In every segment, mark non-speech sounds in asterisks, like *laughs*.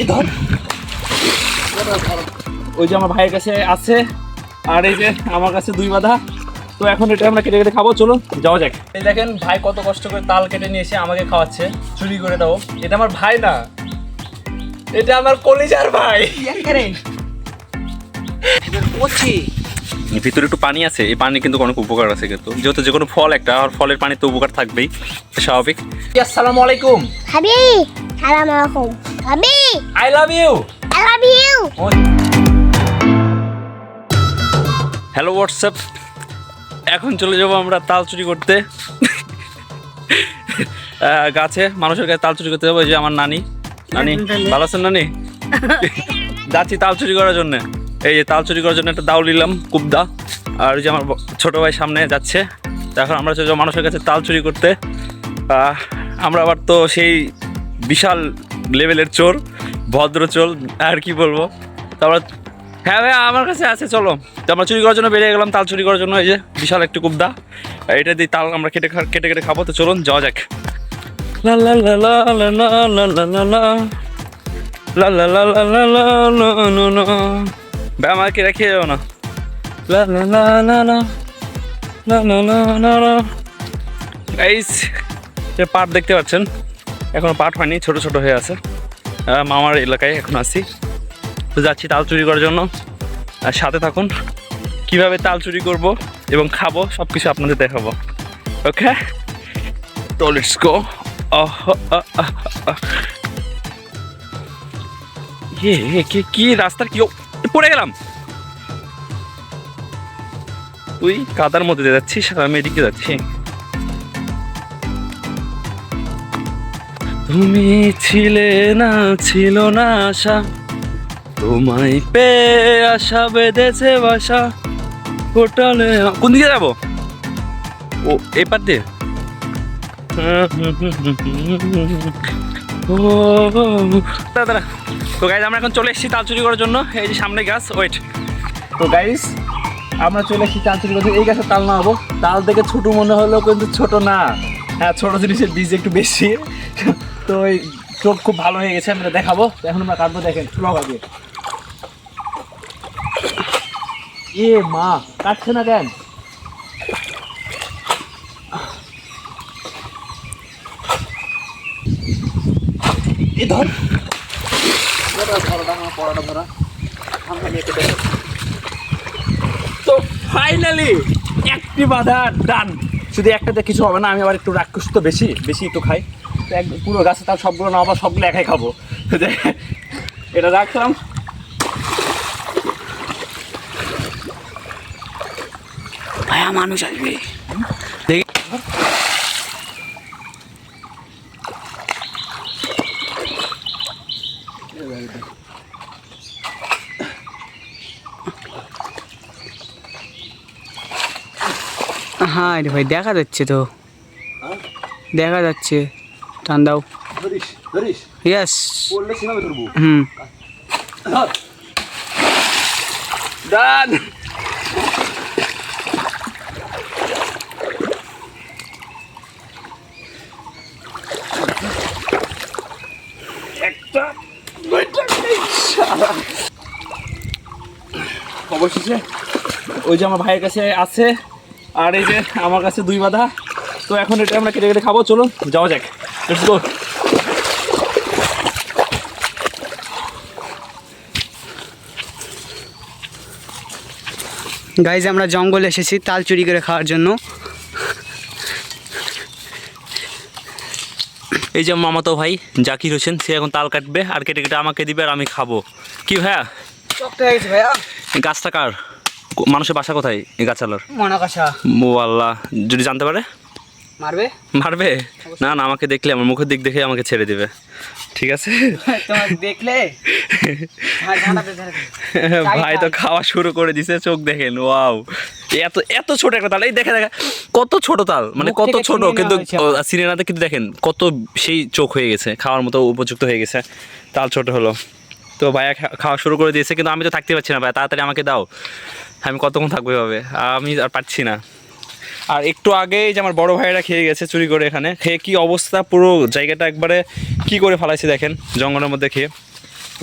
এই ধর। ওই যে আমার ভাইয়ের কাছে আছে আর এই যে আমার কাছে দুই বাধা। তো এখন এটা আমরা কেটে কেটে খাব চলো যাওয়া যাক। এই দেখেন ভাই কত কষ্ট করে তাল কেটে নিয়ে এসে আমাকে খাওয়াচ্ছে চুরি করে দাও। এটা আমার ভাই না। এটা আমার কলিজার ভাই। ভিতরে একটু পানি আছে এই পানি কিন্তু অনেক উপকার আছে কিন্তু। যেহেতু যে কোনো ফল একটা আর ফলের পানি তো উপকার থাকবেই স্বাভাবিক। আসসালামু আলাইকুম। হাবি সালাম আলাইকুম। Hubby I love you I love you hello WhatsApp এখন চলে যাব আমরা তাল চুরি করতে। আহ, গাছে মানুষের কাছে তাল চুরি করতে যাব এই যে আমার নানি। নানি ভালো আছেন নানি? যাচ্ছি তাল চুরি করার জন্য। এই যে তাল চুরি করার জন্য একটা দাও নিলাম কুবদা। আর ওই যে আমার ছোট ভাই সামনে যাচ্ছে। এখন আমরা চলে যাব মানুষের কাছে তাল চুরি করতে। আহ, আমরা আবার তো সেই বিশাল লেভেলের চোর ভদ্র চোর আর কি বলব তারপর হ্যাঁ ভাই আমার কাছে আছে চলো তো আমরা চুরি করার জন্য বেরিয়ে গেলাম তাল চুরি করার জন্য এই যে বিশাল একটু কুবদা এটা দিয়ে তাল আমরা কেটে কেটে কেটে খাব তো চলুন যাওয়া যাক লা লা লা লা লা লা লা লা লা লা লা লা রেখে যাও না লা পাট দেখতে পাচ্ছেন এখনও পাট হয়নি ছোট ছোট হয়ে আছে। মামার এলাকায় এখন আসি তো যাচ্ছি তাল চুরি করার জন্য। আর সাথে থাকুন কীভাবে তাল চুরি করব এবং খাব সব কিছু আপনাদের দেখাবো। ওকে? তো ইয়ে ইয়ে, কি রাস্তার কি? পড়ে গেলাম। তুই কাদার মধ্যে যাচ্ছিস আর আমি এদিকে যাচ্ছি। তুমি ছিলে না, ছিল না আশা। তোমায় পেয়ে আশা বেঁধেছে বাসা। হোটেলে কোন দিকে যাব? ও এপার দিয়ে। ও দাঁড়া তো গাইজ আমরা এখন চলে এসেছি তাল চুরি করার জন্য। এই যে সামনে গাছ ওয়েট তো গাইজ আমরা চলে এসেছি তাল চুরি করতে। এই গাছে তাল নামাবো তাল দেখে ছোট মনে হলেও কিন্তু ছোট না। হ্যাঁ ছোট জিনিসের বীজ একটু বেশি। তো এই চোখ খুব ভালো হয়ে গেছে, আমরা দেখাবো। এখন আমরা কাটবো দেখেন আগে। এ মা, কাটছে না কেন? এ ধর। তো ফাইনালি একটি বাধা ডান শুধু একটাতে কিছু হবে না, আমি আবার একটু রাক্ষস তো বেশি বেশি একটু খাই। এক পুরো গাছে তার সবগুলো না আবার সবগুলো একাই খাব। এটা রাখলাম। ভায়া মানুষ আসবে। দেখি। হ্যাঁ রে ভাই দেখা যাচ্ছে তো। দেখা যাচ্ছে। টান দাও। ধরিস ধরিস। ইয়েস হুম। ডান একটা। অবশেষে ওই যে আমার ভাইয়ের কাছে আছে আর এই যে আমার কাছে দুই বাধা। তো এখন এটা আমরা কেটে কেটে খাব চলুন যাওয়া যাক। লেটস গো গাইজ আমরা জঙ্গলে এসেছি তাল চুরি করে খাওয়ার জন্য। এই যে মামাতো ভাই জাকির হোসেন সে এখন তাল কাটবে আর কেটে কেটে আমাকে দিবে আর আমি খাব। কি ভাইয়া? গাছটা কার? মানুষের বাসা কোথায় এই গাছালার? মনাকাশা ও আল্লাহ যদি জানতে পারে। মারবে? মারবে? না না আমাকে দেখলে আমার মুখের দিক দেখে আমাকে ছেড়ে দিবে। ঠিক আছে? *laughs* দেখলে? হ্যাঁ, ঝাঁটাতে। ভাই তো খাওয়া শুরু করে দিছে চোখ দেখেন ওয়াও। এত এত ছোট একটা তাল এই দেখে দেখে কত ছোট তাল মানে কত ছোট কিন্তু সিনেমাতে কিন্তু দেখেন কত সেই চোখ হয়ে গেছে খাওয়ার মতো উপযুক্ত হয়ে গেছে তাল ছোট হলো। তো ভাইয়া খাওয়া শুরু করে দিয়েছে কিন্তু আমি তো থাকতে পারছি না ভাই তাড়াতাড়ি আমাকে দাও। আমি কতক্ষণ থাকব এভাবে? আমি আর পারছি না। আর একটু আগেই যে আমার বড় ভাইরা খেয়ে গেছে চুরি করে এখানে, খেয়ে কি অবস্থা? পুরো জায়গাটা একবারে কি করে ফেলাইছে দেখেন, জঙ্গলের মধ্যে খেয়ে।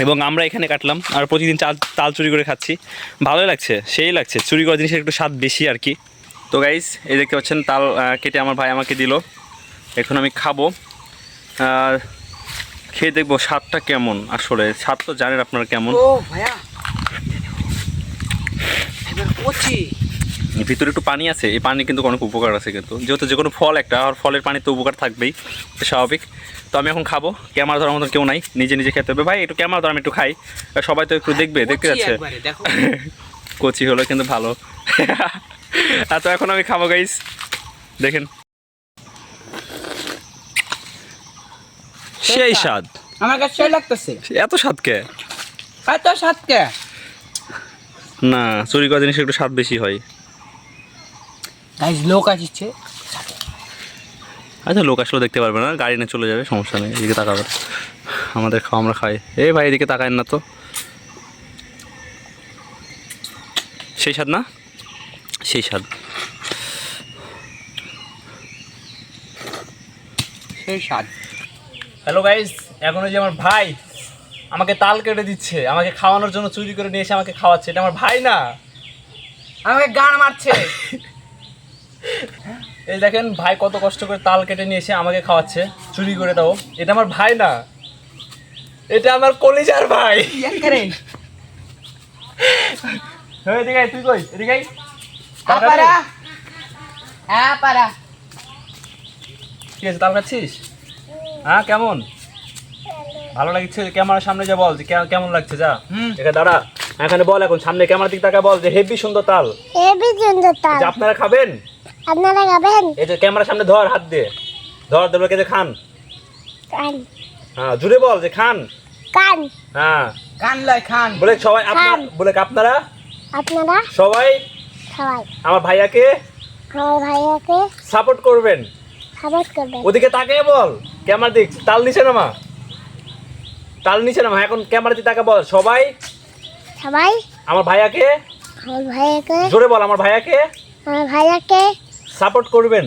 এবং আমরা এখানে কাটলাম আর প্রতিদিন চাল, তাল চুরি করে খাচ্ছি। ভালোই লাগছে, সেই লাগছে, চুরি করা জিনিসের একটু স্বাদ বেশি আর কি। তো গাইস এই দেখতে পাচ্ছেন, তাল কেটে আমার ভাই আমাকে দিল। এখন আমি খাব। আর খেয়ে দেখব স্বাদটা কেমন আসলে। স্বাদ তো জানেন আপনারা কেমন। ও ভাইয়া, এবার ভিতরে একটু পানি আছে এই পানি কিন্তু অনেক উপকার আছে কিন্তু। যেহেতু যে কোনো ফল একটা আর ফলের পানি তো উপকার থাকবেই স্বাভাবিক। তো আমি এখন খাব ক্যামেরা ধরার মতন কেউ নাই নিজে নিজে খেতে হবে। ভাই একটু ক্যামেরা ধর আমি একটু খাই। আর সবাই তো একটু দেখবে দেখতে যাচ্ছে। *laughs* কচি হলো কিন্তু ভালো। *laughs* আর তো এখন আমি খাব গাইস দেখেন। সেই স্বাদ। আমার কাছে সেই লাগতেছে। এত স্বাদ কে? আর তো সাতকে না চুরি করা জিনিস একটু স্বাদ বেশি হয়। গাইজ লোক আসছে। আচ্ছা লোক আসলে দেখতে পারবে না। গাড়ি নিয়ে চলে যাবে সমস্যা নেই এদিকে তাকাবে। আমাদের খাওয়া আমরা খাই। এই ভাই এদিকে তাকায় না তো। সেই স্বাদ না? সেই স্বাদ। সেই স্বাদ। হ্যালো গাইস এখন ওই যে আমার ভাই আমাকে তাল কেটে দিচ্ছে। আমাকে খাওয়ানোর জন্য চুরি করে নিয়ে এসে আমাকে খাওয়াচ্ছে। এটা আমার ভাই না। আমাকে গান মারছে। *laughs* এই দেখেন ভাই কত কষ্ট করে তাল কেটে নিয়ে এসে আমাকে খাওয়াচ্ছে চুরি করে দাও। এটা আমার ভাই না। এটা আমার কলিজার ভাই। হ্যাঁ এদিকে তুই কই? এদিকে আয়। আপারা। আপারা। ঠিক আছে তাল খাচ্ছিস হ্যাঁ কেমন? ভালো লাগছে ক্যামেরার সামনে যা বল যে কে- কেমন লাগছে যা। হুম। এখানে দাঁড়া। এখানে বল এখন সামনে ক্যামেরার দিক তাকা বল যে হেভি সুন্দর তাল। হেবি সুন্দর তাল। আপনারা খাবেন? আপনারা খাবেন? এই যে ক্যামেরার সামনে ধর হাত দিয়ে। ধর যে খান। কান হ্যাঁ জুড়ে বল যে খান। কান হ্যাঁ। কান লয় খান। বলে সবাই আপনার বলে আপনারা? আপনারা? সবাই? সবাই। আমার ভাইয়াকে? আমার ভাইয়াকে? সাপোর্ট করবেন। সাপোর্ট করবেন। ওদিকে তাকিয়ে বল। ক্যামেরা দিক। তাল নিচে নামা। তাল নিচে নামা। এখন ক্যামেরা দিয়ে তাকে বল। সবাই? সবাই? আমার ভাইয়াকে? আমার ভাইয়াকে? জোরে বল। আমার ভাইয়াকে? আমার ভাইয়াকে? সাপোর্ট করবেন।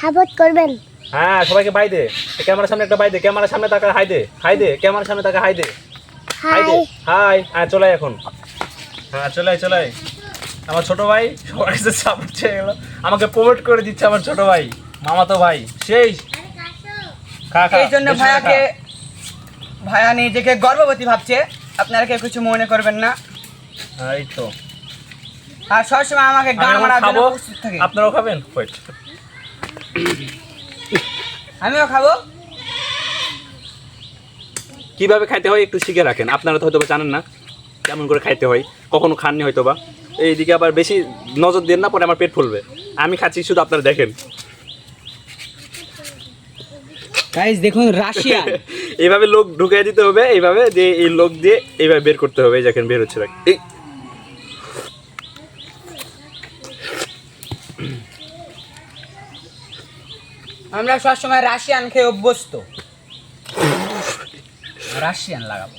সাপোর্ট করবেন। হ্যাঁ সবাইকে বাই দে। ক্যামেরার সামনে একটা বাই দে ক্যামেরার সামনে তাকা হাই দে হাই দে ক্যামেরার সামনে তাকা হাই দে। হাই দে হাই। হ্যাঁ চলে এখন। হ্যাঁ চলে চলে আয়। আমার ছোট ভাই সবার কাছে সাপোর্ট চেয়ে গেল। আমাকে প্রমোট করে দিচ্ছে আমার ছোট ভাই মামাতো ভাই। সেই। এই জন্য ভাইয়াকে ভাইয়া নিজেকে গর্ভবতী ভাবছে। আপনারা কেউ কিছু মনে করবেন না। হ্যাঁ, এই তো। আর সবসময় আমাকে গান এখন মারার জন্য প্রস্তুত থাকে। আপনারাও খাবেন? ওয়েট আমিও খাব। কীভাবে খাইতে হয় একটু শিখে রাখেন। আপনারা তো হয়তো জানেন না কেমন করে খাইতে হয় কখনো খাননি হয়তো বা এইদিকে আবার বেশি নজর দেন না পরে আমার পেট ফুলবে। আমি খাচ্ছি শুধু আপনারা দেখেন। গাইজ দেখুন রাশিয়ান *laughs* এইভাবে লোক ঢুকিয়ে দিতে হবে এইভাবে যে এই লোক দিয়ে এইভাবে বের করতে হবে এই দেখেন বের হচ্ছে। এই আমরা সবসময় রাশিয়ান খেয়ে অভ্যস্ত। রাশিয়ান লাগাবো।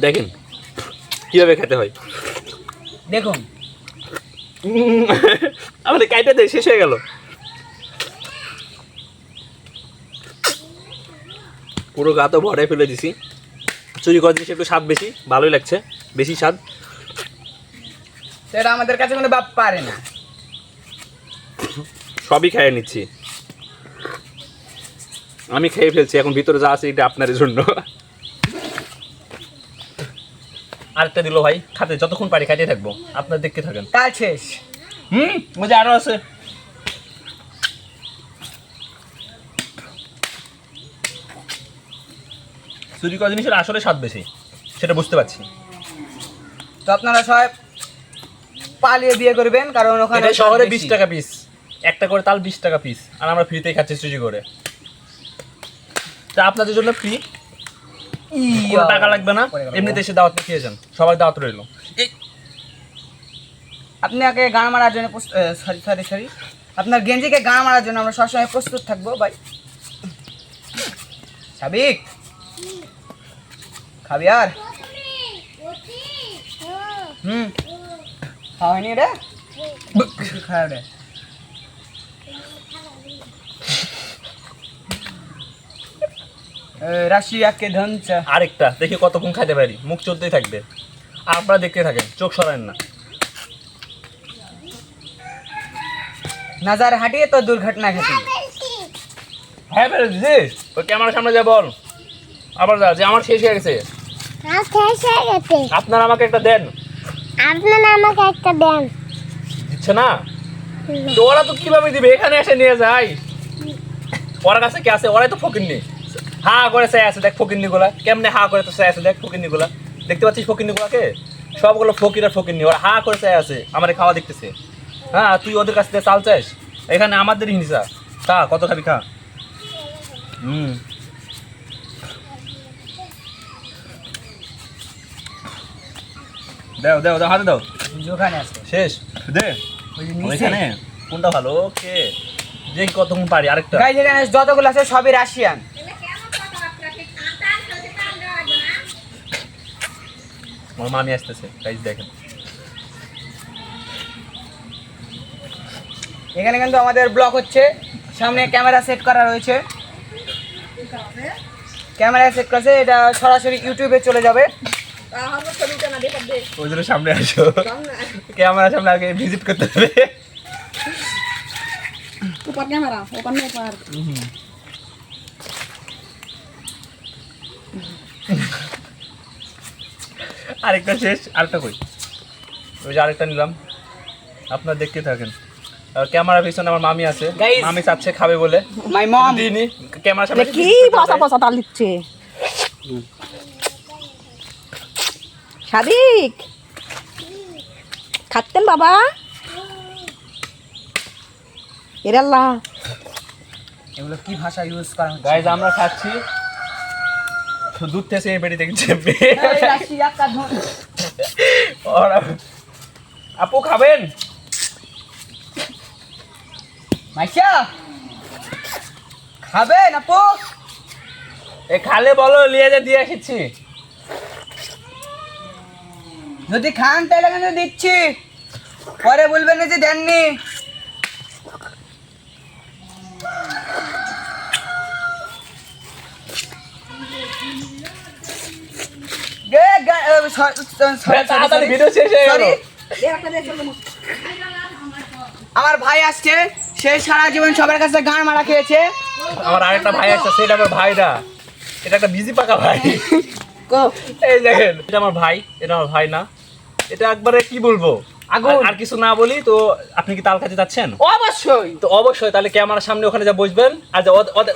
দেখেন কীভাবে খেতে হয়। দেখুন। *laughs* আমাদের কাইটা দেয় শেষ হয়ে গেল। পুরো গা তো ভরে ফেলে দিছি। চুরি করার জিনিস একটু স্বাদ বেশি ভালোই লাগছে বেশি স্বাদ। সেটা আমাদের কাছে কোনো বাপ পারে না। সবই খেয়ে নিচ্ছি। আমি খেয়ে ফেলছি এখন ভিতরে যা আছে এটা আপনার জন্য। আরেকটা দিল ভাই খাতে যতক্ষণ পারি খাইতে থাকব। আপনার দেখতে থাকেন। কাল শেষ। হুম? মজা আরও আছে। চুরি করা জিনিসের আসলে স্বাদ বেশি সেটা বুঝতে পারছি। তো আপনারা সবাই পালিয়ে বিয়ে করবেন কারণ ওখানে শহরে বিশ। টাকা পিস একটা করে তাল বিশ টাকা পিস আর আমরা ফ্রিতেই খাচ্ছি চুরি করে। তা আপনাদের জন্য ফ্রি টাকা লাগবে না এমনিতে এসে দাওয়াত খেয়ে যান সবাই দাওয়াত রইল। আপনাকে গান মারার জন্য সরি সরি সরি আপনার গেঞ্জিকে গান মারার জন্য আমরা সবসময় প্রস্তুত থাকব ভাই। সাবিক! Javier. আর হুম। খাওয়ানি রে? খাওয়া রে রাশিয়াকে ধনচ। আরেকটা দেখি কতক্ষণ খাইতে পারি। মুখ চলতেই থাকবে। আপনারা দেখতে থাকেন চোখ সরেন না। নাজার হাঁটিয়ে তো দুর্ঘটনা ঘটে। হ্যাঁ বেরোচ্ছিস ওই ক্যামেরার সামনে যা বল। আবার যা যে আমার শেষ হয়ে গেছে। আপনারা আমাকে একটা দেন। আপনারা আমাকে একটা দেন। দিচ্ছে না? ওরা তো কীভাবে দিবে? এখানে এসে নিয়ে যায় ওর কাছে কি আছে? ওরাই তো ফকিরনি হা করে চাই আছে দেখ ফকিরনি গুলা কেমনে হা করে তো চাই আছে দেখ ফকিরনি গুলা দেখতে পাচ্ছিস ফকিরনি গুলাকে সবগুলো ফকির আর ফকিরনি ওরা হা করে চাই আছে আমার খাওয়া দেখতেছে। হ্যাঁ তুই ওদের কাছ থেকে চাল চাস? এখানে আমাদের হিংসা। খা কত খাবি খা। হুম। দাও দাও দাও হাতে দাও। ওখানে আছে। শেষ দে। ওই যে নিচে। ওইখানে কোনটা ভালো? ওকে। দেখি কতক্ষণ পারি আরেকটা। গাইজ এখানে যতগুলো আছে সবই রাশিয়ান আমার মামি আসতেছে। গাইজ দেখেন। এখানে কিন্তু আমাদের ব্লক হচ্ছে। সামনে ক্যামেরা সেট করা রয়েছে। ক্যামেরা সেট করেছে এটা সরাসরি ইউটিউবে চলে যাবে। ওই সামনে আসো। ক্যামেরার সামনে আগে ভিজিট করতে হবে? ক্যামেরা আরেকটা শেষ আরেকটা কই? ওই যে আরেকটা নিলাম। আপনারা দেখতে থাকেন। আর ক্যামেরা পিছনে আমার মামি আছে। মামি চাচ্ছে খাবে বলে। মাই মম দিইনি। ক্যামেরার সামনে কি বসা বসা তাল দিচ্ছে। সাদিক। খাচ্ছেন বাবা? এরাল্লা এগুলো কি ভাষা ইউজ করা হচ্ছে? গাইজ আমরা খাচ্ছি। তো দূর থেকে কা ধন- ওরা- আপু খাবেন? মাইশা? খাবেন আপু? এ খালে বলো নিয়ে যা দিয়ে এসেছি। যদি খান তাহলে কিন্তু দিচ্ছি। পরে বলবেন না যে দেননি। আমার ভাই আসছে সে সারা জীবন সবার কাছে গান মারা খেয়েছে। আমার আরেকটা ভাই আসছে সেটা আমার ভাইরা। এটা একটা বিজি পাকা ভাই। এই দেখেন এটা আমার ভাই এটা আমার ভাই না। এটা একবারে কি বলব? আগুন। আর- কিছু না বলি তো আপনি কি তাল খাতে যাচ্ছেন? অবশ্যই। তো অবশ্যই তাহলে ক্যামেরার সামনে ওখানে যা বসবেন আর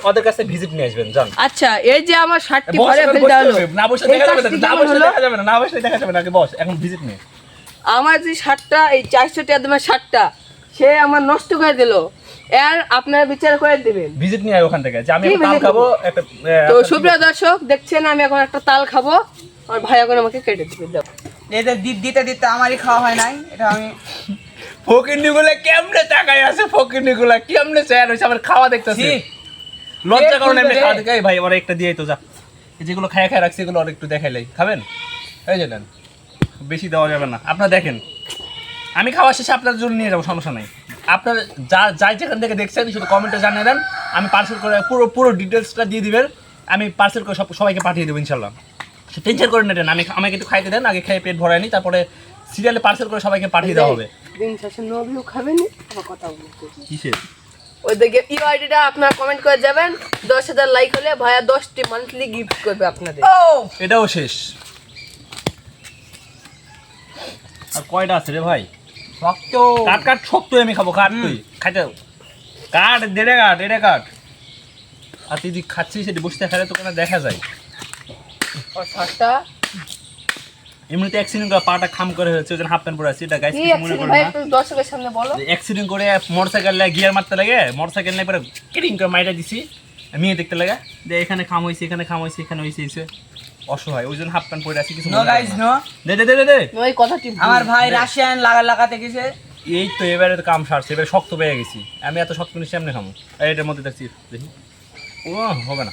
ওদের- কাছে ভিজিট নিয়ে আসবেন যান। আচ্ছা এই যে আমার শার্টটি বস, ফেলতে হলো না বসে দেখা যাবে না, না হলো? দেখা যাবে না, না বসলে দেখা যাবে না, আগে বস, এখন visit নে। আমার যে শার্টটা এই চারশো টাকা দামের শার্টটা সে আমার নষ্ট করে দিল। এর আপনারা বিচার করে দিবেন। Visit নিয়ে ওখান থেকে, যে আমি তাল খাব, একটা, তো আপনার সুপ্রিয় দর্শক দেখছেন আমি এখন একটা তাল খাব। আমার ভাই এখন আমাকে কেটে দিবে দাও এদের দি- দিতে দিতে আমারই খাওয়া হয় নাই। এটা আমি ফকিন্নিগুলা কেমনে তাকায় আছে ফকিন্নিগুলা কেমনে চেয়ার হয়েছে আমার খাওয়া দেখতেছি। লজ্জা কারণে রে। খাওয়া দেখে ভাই আমার একটা দিয়ে তো যা। যেগুলো খায় খায় রাখছি এগুলো আর একটু দেখাইলাই খাবেন? এই যে বেশি দেওয়া যাবে না। আপনারা দেখেন। আমি খাওয়া শেষে আপনাদের জন্য নিয়ে যাব সমস্যা নাই। আপনার যা যাই যেখান থেকে দেখছেন শুধু কমেন্টে জানিয়ে দেন। আমি পার্সেল করে পুরো পুরো ডিটেলসটা দিয়ে দিবেন। আমি পার্সেল করে সব সবাইকে পাঠিয়ে দেবো ইনশাল্লাহ টেনশন করে নেন। আমি আমাকে একটু খাইতে দেন আগে খেয়ে পেট ভরাই নি তারপরে সিরিয়ালে পার্সেল করে সবাইকে পাঠিয়ে দেওয়া হবে। দিন শেষে নবীও খাবেন আমার কথা বলতে কিসের? ওই দেখে ইউআইডিটা আপনারা কমেন্ট করে যাবেন। দশ হাজার লাইক হলে ভাইয়া দশটি মান্থলি গিফট করবে আপনাদের। ও! এটাও শেষ। আর কয়টা আছে রে ভাই? ভক্ত কাট কাট শক্ত আমি খাব কাট তুই। খাইতে কাট দেড়ে কাট কাট। আর তুই যদি খাচ্ছিস সেটি বসতে খেলে তোকে না দেখা যায়। এমনিতে অ্যাক্সিডেন্ট করে পাটা খাম করে হয়েছে হাফ প্যান্ট পরে আছে। এটা গাইস মনে করে না। দর্শকের সামনে বলো। অ্যাক্সিডেন্ট করে মোটরসাইকেল গিয়ার মারতে লাগে মোটরসাইকেল নিয়ে পরে কিটিং করে মাইটা দিছি। মেয়ে দেখতে লাগে যে এখানে খাম হয়েছে এখানে খাম হয়েছে এখানে হয়েছে অসহায় ওই জন্য হাফ প্যান্ট পরে আছি কিছু নো গাইজ না। দে দে দে দে ওই কথাটি আমার ভাই রাশিয়ান লাগা লাগাতে গেছে। এই তো এবারে তো কাম সারছে এবারে শক্ত পেয়ে গেছি। আমি এত শক্ত সামনে খামো। এই এটার মধ্যে দেখছি দেখি। ও হবে না।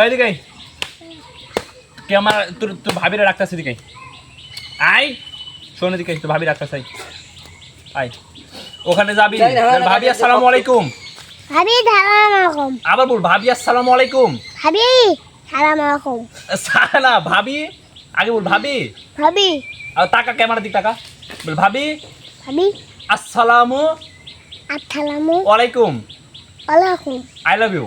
ওই দিকে। কে আমার তোর তোর ভাবিরা রাখতেছে দিকে আয়। আয়। শোনে দিকে তোর ভাবি রাখতেছে আয়। ওখানে যাবি। ভাবি আসসালামু আলাইকুম। ভাবি সালাম আলাইকুম আবার বল ভাবি আসসালামু আলাইকুম। ভাবি সালাম আলাইকুম সালা ভাবি আগে বল ভাবি। ভাবি। আর টাকা ক্যামেরার দিক টাকা। বল ভাবি। ভাবি। আসসালামু আসসালামু আলাইকুম। আলাইকুম। আই লাভ ইউ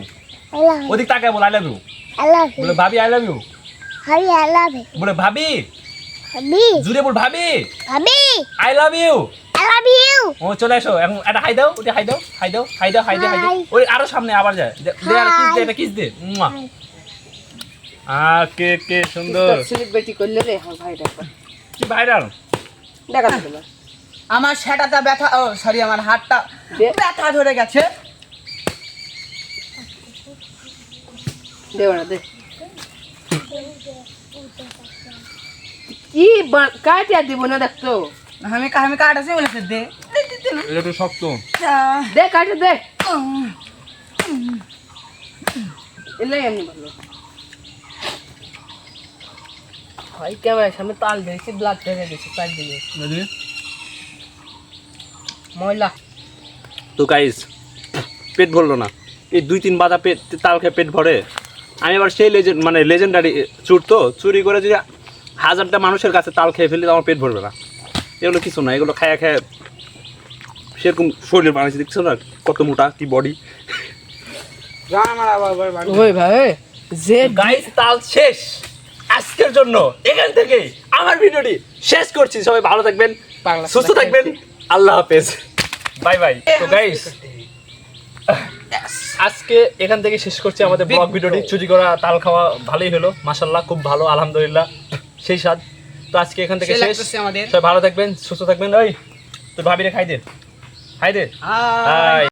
ওদিক টাকা বল আই লাভ ইউ আল্লাহ বলে ভাবি আই লাভ ইউ ভাবি আল্লাহ বলে ভাবি। ভাবি। জুড়ে বল ভাবি। ভাবি। I love you I love you. ও চলে এসো। এখন হাই দাও ওটা হাই দাও হাই দাও হাই দাও হাই দাও হাই দাও। ওই আরও সামনে আবার যায়। দে দে আর কিস দে এটা কিস দে। মুয়া। আ কে কে সুন্দর। সেলিব্রিটি করলে রে কি ভাইরাল? দেখা তোমার। আমার সেটাটা ব্যথা ও সরি আমার হাতটা দে। ব্যথা ধরে গেছে। না দে। কি কাটিয়া দিব না দেখতো আমি আমি কাটাছি বলেছে দে দে, দে, দে, এটা একটু শক্ত। দে কাটে দে। উম, এলে এমনি ভালো ভাই ক্যামেরার সামনে তাল দিয়েছি ব্লাড চার দিকে। ময়লা। তো গাইস পেট ভরলো না। এই দুই তিন বাদা পেট তাল খেয়ে পেট ভরে। আমি আবার সেই লেজেন্ড মানে লেজেন্ডারি চুর তো চুরি করে যদি হাজারটা মানুষের কাছে তাল খেয়ে ফেলি তো আমার পেট ভরবে না। এগুলো কিছু না এগুলো খায়া খায় সেরকম শরীর বানাইছে দেখছ না কত মোটা কি বডি ওই ভাই যে গাইস তাল শেষ। আজকের জন্য এখান থেকে আমার ভিডিওটি শেষ করছি। সবাই ভালো থাকবেন সুস্থ থাকবেন। আল্লাহ হাফেজ। বাই বাই তো গাইস আজকে এখান থেকে শেষ করছি আমাদের ব্লগ ভিডিওটি। চুরি করা তাল খাওয়া ভালোই হলো মাশাল্লাহ খুব ভালো আলহামদুলিল্লাহ সেই স্বাদ। তো আজকে এখান থেকে শেষ। আমাদের। সবাই ভালো থাকবেন সুস্থ থাকবেন। ওই তোর ভাবিরে খাই দে। খাই দে আহ, হাই